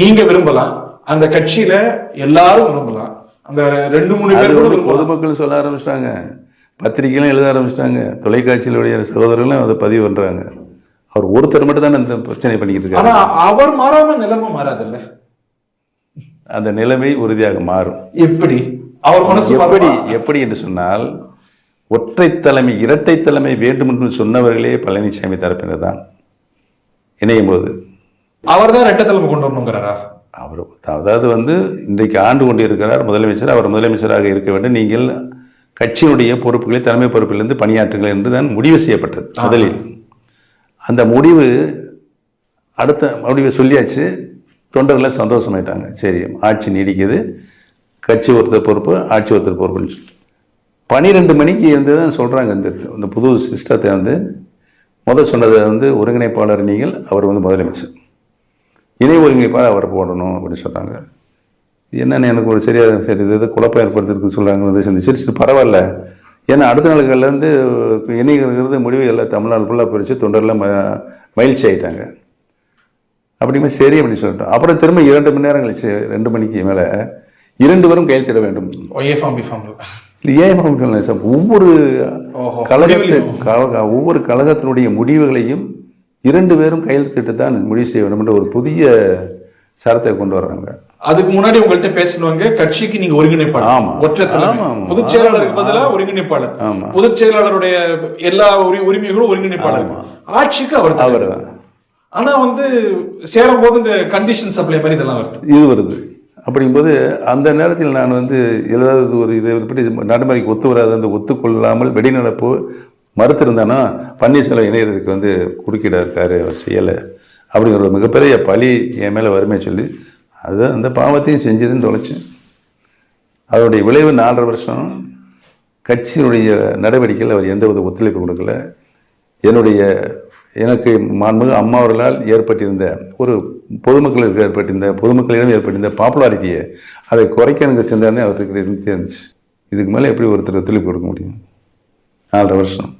நீங்க விரும்பலாம். அந்த கட்சியில எல்லாரும் விரும்பலாம். அந்த ரெண்டு மூணு பேர் கூட பொதுமக்கள் சொல்ல ஆரம்பிச்சிட்டாங்க. பத்திரிகைலாம் எழுத ஆரம்பிச்சிட்டாங்க. தொலைக்காட்சியிலுடைய சகோதரர்களும் அதை பதிவு பண்றாங்க. அவர் ஒருத்தர் மட்டும் தான் இந்த பிரச்சனை பண்ணிக்கிட்டு இருக்காரு. ஆனா அவர் மாறாம நிலைமை மாறாதுல்ல. அந்த நிலைமை உறுதியாக மாறும். எப்படி? அவர் மனசு எப்படி? எப்படி என்று சொன்னால் ஒற்றை தலைமை இரட்டை தலைமை வேண்டும் என்று சொன்னவர்களே பழனிசாமி தரப்பினர் தான். இணையும் போது அவர் தான் ரெட்டை தலைமை கொண்டு வரணுங்கிறாரா? அவர் அதாவது வந்து இன்றைக்கு ஆண்டு கொண்டு இருக்கிறார் முதலமைச்சர். அவர் முதலமைச்சராக இருக்க வேண்டும். நீங்கள் கட்சியினுடைய பொறுப்புகளை தலைமை பொறுப்பிலிருந்து பணியாற்றுங்கள் என்று தான் முடிவு செய்யப்பட்டது முதலில். அந்த முடிவு அடுத்த முடிவை சொல்லியாச்சு. தொண்டர்களை சந்தோஷமாயிட்டாங்க சரி ஆட்சி நீடிக்குது. கட்சி ஒருத்தர் பொறுப்பு ஆட்சி ஒருத்தர் பொறுப்புன்னு சொல்லி. பன்னிரெண்டு மணிக்கு வந்து தான் சொல்கிறாங்க இந்த இந்த புது சிஸ்டத்தை வந்து. முதல் சொன்னதை வந்து ஒருங்கிணைப்பாளர் நீங்கள் அவர் வந்து முதலமைச்சர். இணை ஒருங்கிணைப்பாளர் அவர் போடணும் அப்படின்னு சொன்னாங்க. என்னன்னு எனக்கு ஒரு சரியா சரி இது குழப்பம் ஏற்படுத்திருக்கு சொல்கிறாங்க வந்து சரி பரவாயில்ல. ஏன்னா அடுத்த நாளுகளில் வந்து இணைகிறது முடிவு எல்லாம் தமிழ்நாடு ஃபுல்லாக பிரித்து தொண்டர்லாம் ம மகிழ்ச்சி ஆயிட்டாங்க. அப்படிமே சரி அப்படின்னு சொல்லிட்டோம். அப்புறம் திரும்ப இரண்டு மணி நேரம் கழிச்சு ரெண்டு மணிக்கு மேலே இரண்டு பேரும் கையெழுத்திட வேண்டும். ஏன் ஒவ்வொரு ஓஹோ கழகத்து முடிவுலையும். கழக- ஒவ்வொரு கழகத்தினுடைய முடிவுகளையும் இரண்டு பேரும் கையெழுத்திட்டு தான் முடிவு செய்ய வேண்டும் என்ற ஒரு புதிய சரத்தை கொண்டு வர்றாங்க. அதுக்கு முன்னாடி உங்கள்ட்ட பேசினவங்க கட்சிக்கு நீங்க ஒருங்கிணைப்பாளர். ஆமா. ஒற்றை. பொதுச் செயலாளருக்கு பதிலா ஒருங்கிணைப்பாளர். பொதுச் செயலாளருடைய எல்லா உரி- உரிமைகளும் ஒருங்கிணைப்பாளர். ஆட்சிக்கு அவர் அவர். ஆனா வந்து சேரும் போது இந்த கண்டிஷன் சப்ளை மாதிரி இதெல்லாம் வருது. இது வருது. அப்படிங்கும்போது அந்த நேரத்தில் நான் வந்து ஏதாவது ஒரு இதை பற்றி நடைமுறைக்கு ஒத்து வராது அந்த ஒத்துக்கொள்ளாமல் வெளிநடப்பு மறுத்திருந்தானா? பன்னீர்செல்வம் இணையறதுக்கு வந்து குறுக்கிட இருக்காரு அவர் செய்யலை. அப்படிங்கிற ஒரு மிகப்பெரிய பழி என் மேலே வறுமை சொல்லி அது அந்த பாவத்தையும் செஞ்சதுன்னு தொலைச்சேன் அதனுடைய விளைவு நாலரை வருஷம். கட்சியினுடைய நடவடிக்கையில் அவர் எந்தவித ஒத்துழைப்பு கொடுக்கல. என்னுடைய எனக்கு மாண்புமிகு அம்மா அவர்களால் ஏற்பட்டிருந்த ஒரு பொதுமக்களுக்கு ஏற்பட்டிருந்த பொதுமக்களிடம் ஏற்பட்டிருந்த பாப்புலாரிட்டியை அதை குறைக்க எனக்கு சிந்தனை அவருக்கு இருந்துச்சு. இதுக்கு மேலே எப்படி ஒருத்தர் ஒத்துழைப்பு கொடுக்க முடியும்? நாலரை வருஷம்.